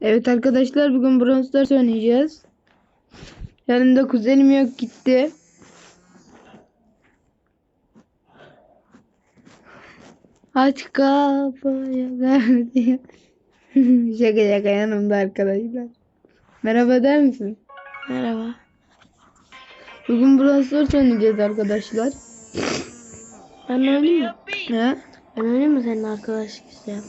Evet arkadaşlar bugün Brawl Stars oynayacağız. Yanımda kuzenim yok gitti. Aç kapıyı verdi. şaka şaka yanımda arkadaşlar. Merhaba der misin? Merhaba. Bugün Brawl Stars oynayacağız arkadaşlar. Ben oynayayım mı? He? Ben oynayayım mı senin arkadaşlık isteyen?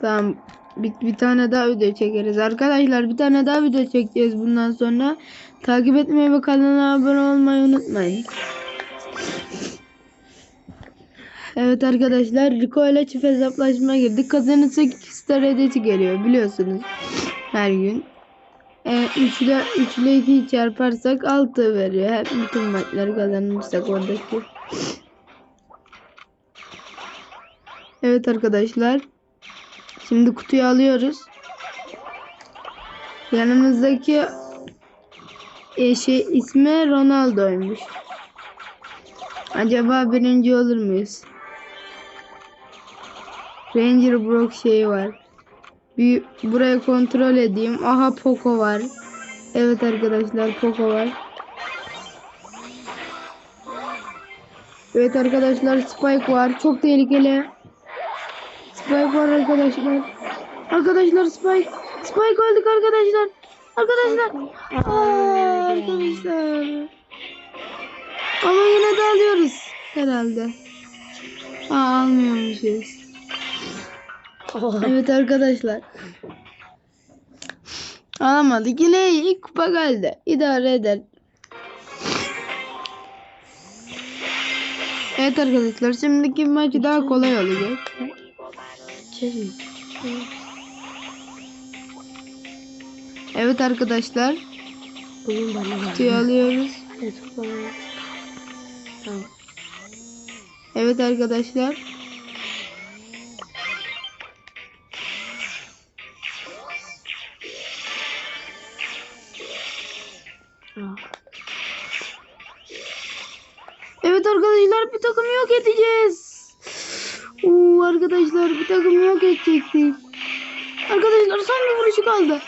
Tamam. Bir, bir tane daha video çekeriz. Arkadaşlar bir tane daha video çekeceğiz bundan sonra. Takip etmeyi ve kanala abone olmayı unutmayın. Evet arkadaşlar Rico ile çift hesaplaşma girdik. Kazanırsa 2 star hediyesi geliyor biliyorsunuz. Her gün. E, 3 ile 3 ile 2'yi çarparsak 6 veriyor. Hep bütün maçları kazanırsak oradaki. Evet arkadaşlar. Şimdi kutuyu alıyoruz. Yanımızdaki e, şey ismi Ronaldo'ymuş. Acaba birinci olur muyuz? Ranger Brock şeyi var. Bir burayı kontrol edeyim. Aha Poco var. Evet arkadaşlar Poco var. Evet arkadaşlar Spike var. Çok tehlikeli. Spike var arkadaşlar. Arkadaşlar Spike. Spike öldük arkadaşlar. Arkadaşlar. Aa, arkadaşlar. Ama yine de alıyoruz herhalde. Aa almıyormuşuz. Evet arkadaşlar. Alamadık. Yine ilk kupa geldi. İdare eder. Evet arkadaşlar şimdiki maç daha kolay olacak. Çizim. Evet arkadaşlar. Bugün bana. Kutuyu alıyoruz. Evet, bana. Tamam. Evet arkadaşlar. Arkadaşlar bir takım yok edecektik. Arkadaşlar son bir vuruşu kaldı.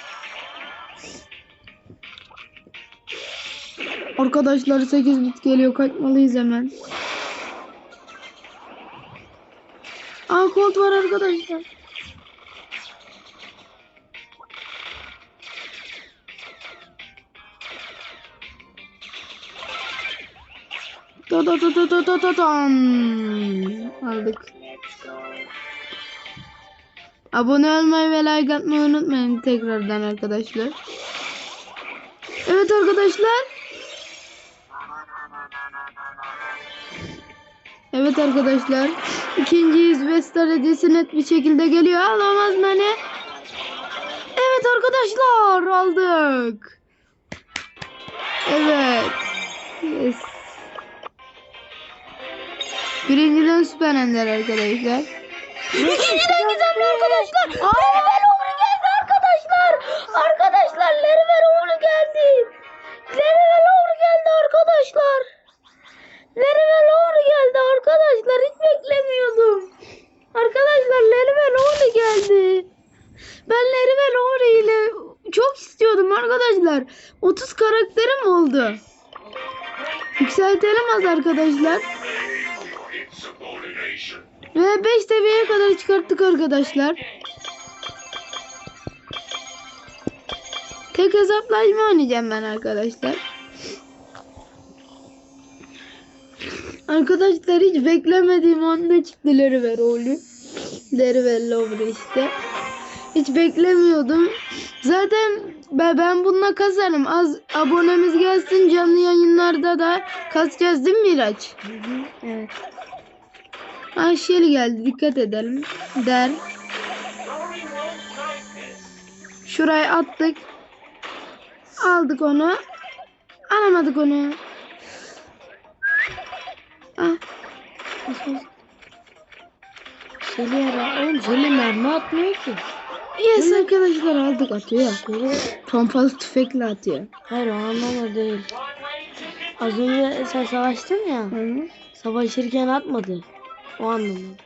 Arkadaşlar 8 bit geliyor kaçmalıyız hemen. Aa Colt var arkadaşlar. Da da da da da da da dam. Aldık. Abone olmayı ve like atmayı unutmayın tekrardan arkadaşlar. Evet arkadaşlar. Evet arkadaşlar. İkinciyiz ve star hediyesi net bir şekilde geliyor. Alamaz beni. Evet arkadaşlar aldık. Evet. Yes. Birinciden süper ender arkadaşlar. İkinciden gizemli arkadaşlar. Lerivel oğlu geldi arkadaşlar. Arkadaşlar Lerivel oğlu geldi. Lerivel oğlu geldi arkadaşlar. Lerivel oğlu geldi arkadaşlar. Hiç beklemiyordum. Arkadaşlar Lerivel oğlu geldi. Ben Lerivel oğlu ile çok istiyordum arkadaşlar. 30 karakterim oldu. Yükseltelim az arkadaşlar. Ve 5 seviyeye kadar çıkarttık arkadaşlar. Tek hesaplaşma oynayacağım ben arkadaşlar. Arkadaşlar hiç beklemediğim anda çıktı Leriver oğlu. Leriver Lover işte. Hiç beklemiyordum. Zaten ben, ben bununla kasarım. Az abonemiz gelsin canlı yayınlarda da kasacağız değil mi Miraç? evet. Ayşeli geldi dikkat edelim der. Şuraya attık. Aldık onu. Alamadık onu. Ah. Şeli yara. Oğlum Şeli mermi atmıyor ki. Yes arkadaşlar aldık atıyor. Pompalı tüfekle atıyor. Hayır anlamda değil. Az önce sen savaştın ya. Hı. Savaşırken atmadı. O anlamda.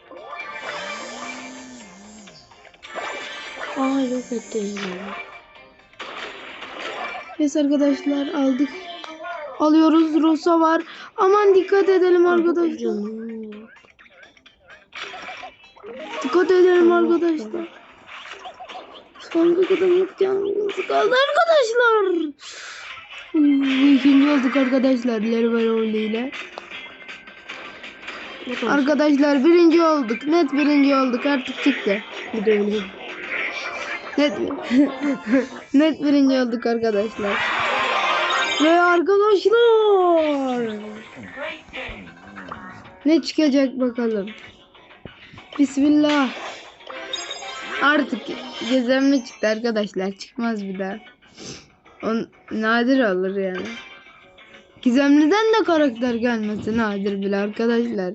Aa yok etti. Yes arkadaşlar aldık. Alıyoruz. Rosa var. Aman dikkat edelim arkadaşlar. Dikkat edelim arkadaşlar. Son bir kadınlık canımız kaldı arkadaşlar. İkinci olduk arkadaşlar. Lervel ile. Arkadaşlar birinci olduk. Net birinci olduk. Artık çıktı. Net, net birinci olduk arkadaşlar. Ve arkadaşlar. Ne çıkacak bakalım. Bismillah. Artık gizemli çıktı arkadaşlar. Çıkmaz bir daha. On, nadir olur yani. Gizemliden de karakter gelmesi nadir bile arkadaşlar.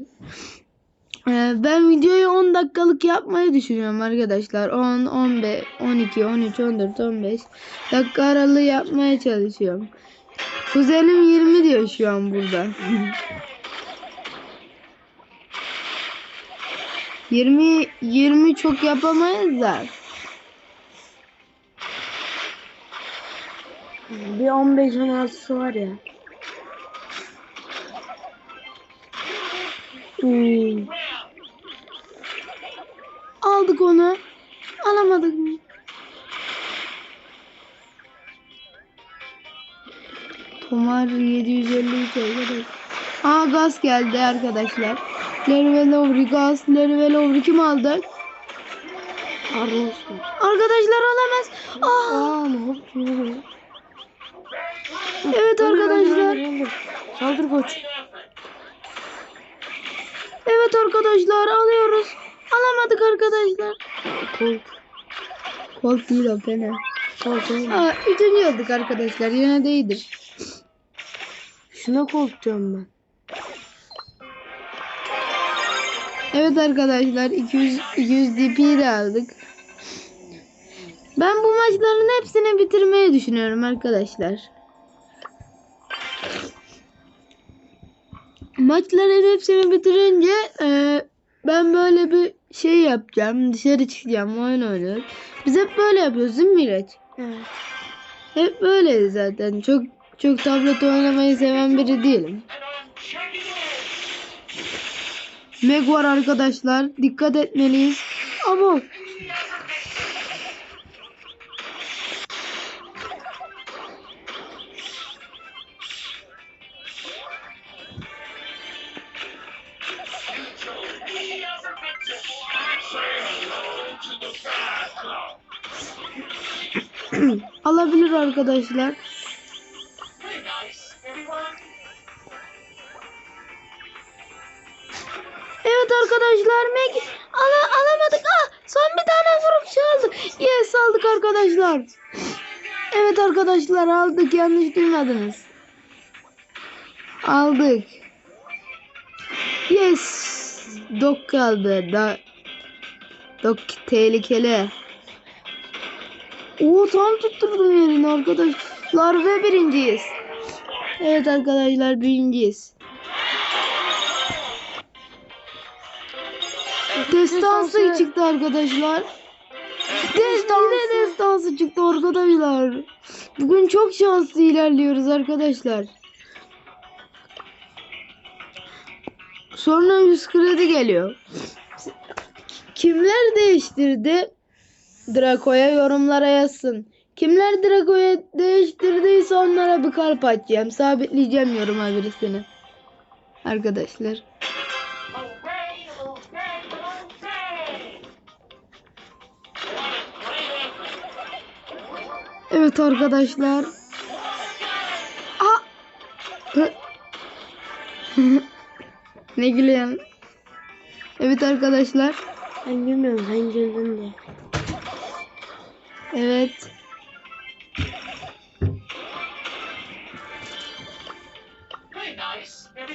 Ee, ben videoyu 10 dakikalık yapmayı düşünüyorum arkadaşlar. 10, 15, 12, 13, 14, 15 dakika aralığı yapmaya çalışıyorum. Kuzenim 20 diyor şu an burada. 20 20 çok yapamayız da. Bir 15 16'sı var ya. Aldık onu. Alamadık mı? Tomar 753 arkadaşlar. Aa gaz geldi arkadaşlar. Ve Lowry gaz. Ve Lowry kim aldı? Carlos var. Arkadaşlar alamaz. Aa, Aa ne yapıyor? evet arkadaşlar. Saldır koç. Evet arkadaşlar alıyoruz. Alamadık arkadaşlar. Kolt. Colt değil o pene. Kolt. Aa, üçüncü olduk arkadaşlar. Yine de iyidir. Şuna diyorum ben. Evet arkadaşlar 200 200 DP'yi de aldık. Ben bu maçların hepsini bitirmeyi düşünüyorum arkadaşlar. Maçların hepsini bitirince e, ben böyle bir şey yapacağım. Dışarı çıkacağım, oyun oynayacağız. Biz hep böyle yapıyoruz değil mi Miraç? Evet. Hep böyle zaten. Çok çok tablet oynamayı seven biri değilim. Meg var arkadaşlar. Dikkat etmeliyiz. Ama alabilir arkadaşlar. Evet arkadaşlar Meg ala, alamadık. Ah, son bir tane vurup şey aldık. Yes aldık arkadaşlar. Evet arkadaşlar aldık yanlış duymadınız. Aldık. Yes. Dok kaldı. Da Dok tehlikeli. Oo tam tutturdum yerini arkadaşlar ve birinciyiz. Evet arkadaşlar birinciyiz. Destansı Destansı. çıktı arkadaşlar. Destansı. Yine destansı çıktı arkadaşlar. Bugün çok şanslı ilerliyoruz arkadaşlar. Sonra 100 kredi geliyor. Kimler değiştirdi? Draco'ya yorumlara yazsın. Kimler Draco'ya değiştirdiyse onlara bir kalp açacağım. Sabitleyeceğim yoruma birisini. Arkadaşlar. Evet arkadaşlar. Ne gülüyorsun? Evet arkadaşlar. Ben bilmiyorum sen güldün de. Evet.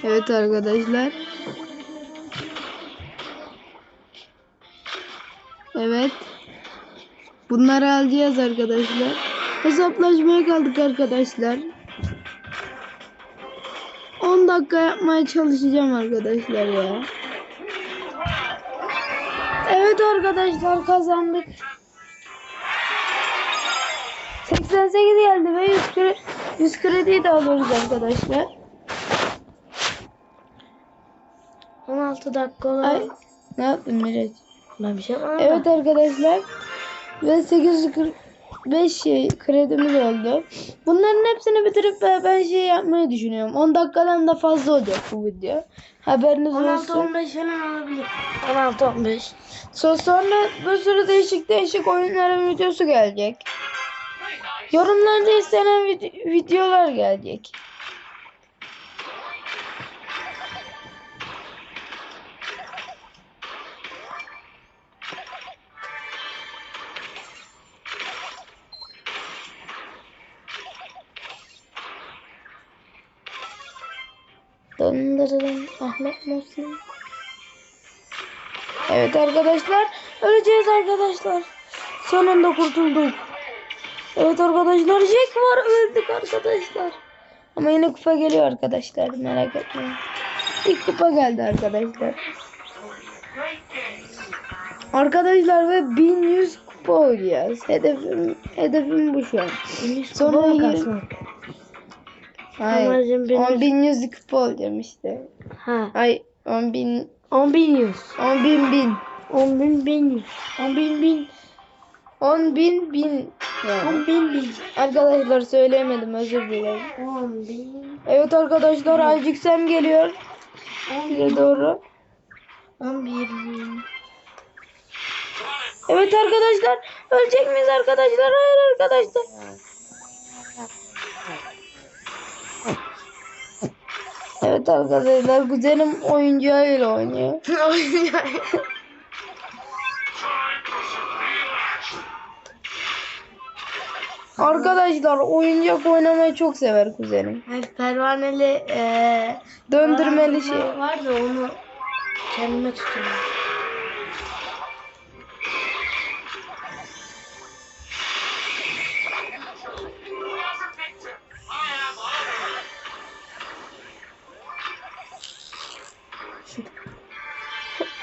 Evet arkadaşlar. Evet. Bunları alacağız arkadaşlar. Hesaplaşmaya kaldık arkadaşlar. 10 dakika yapmaya çalışacağım arkadaşlar ya. Evet arkadaşlar kazandık. 88 geldi ve 100 kredi, 100 krediyi de alıyoruz arkadaşlar. 16 dakika olan. Ay ne yaptın Miraç? Ben bir şey yapmadım. Evet arkadaşlar. Ve 845 şey kredimiz oldu. Bunların hepsini bitirip ben şey yapmayı düşünüyorum. 10 dakikadan da fazla olacak bu video. Haberiniz olsun. 16-15 falan olabilir. 16-15. So- Sonra bir sürü değişik değişik oyunların videosu gelecek. Yorumlarda istenen vid- videolar gelecek. Dındırın Ahmet Muhsin. Evet arkadaşlar. Öleceğiz arkadaşlar. Sonunda kurtulduk. Evet arkadaşlar. Jack var. Öldük arkadaşlar. Ama yine kupa geliyor arkadaşlar. Merak etmeyin. İlk kupa geldi arkadaşlar. Arkadaşlar ve 1100 kupa oynayacağız. Hedefim, hedefim bu şu an. Sonra kalsın. Hayır. Amacım benim- 10.100 kupa olacağım işte. Ha. Ay 10.000 10 bin yüz. 10.000 bin. 10 bin bin yüz. 10 bin bin. 10 bin bin. Yani. 10 bin bin. Arkadaşlar söyleyemedim özür dilerim. 10 bin. Evet arkadaşlar Alciksem geliyor. 10 Bize bin. doğru. 11 bin. Evet arkadaşlar ölecek miyiz arkadaşlar? Hayır arkadaşlar. Evet arkadaşlar kuzenim oyuncağıyla oynuyor. Arkadaşlar oyuncak oynamayı çok sever kuzenim. Hayır, pervaneli eee Döndürmeli şey. var da onu kendime tutuyorum.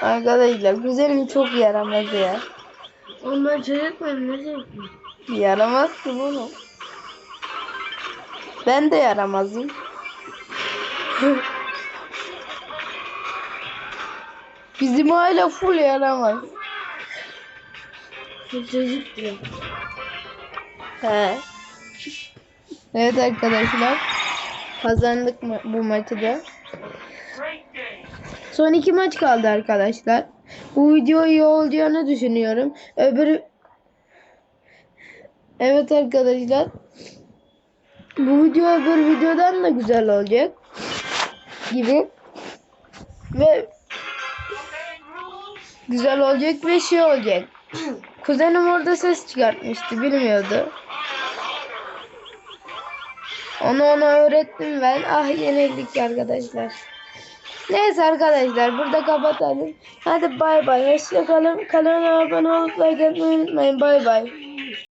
Arkadaşlar kuzenim çok yaramaz ya. Ben çocuk muyum? Ne çocuk muyum? Yaramazsın oğlum. Ben de yaramazım. Bizim aile full yaramaz. Çocuk diyor. He. Evet arkadaşlar. Kazandık mı bu maçı da. Son iki maç kaldı arkadaşlar. Bu video iyi olacağını düşünüyorum. Öbür Evet arkadaşlar. Bu video öbür videodan da güzel olacak. Gibi. Ve güzel olacak ve şey olacak. Kuzenim orada ses çıkartmıştı. Bilmiyordu. Onu ona öğrettim ben. Ah yenildik arkadaşlar. Neyse arkadaşlar burada kapatalım. Hadi bay bay. Hoşça kalın. Kanala abone olup like atmayı unutmayın. Bay bay.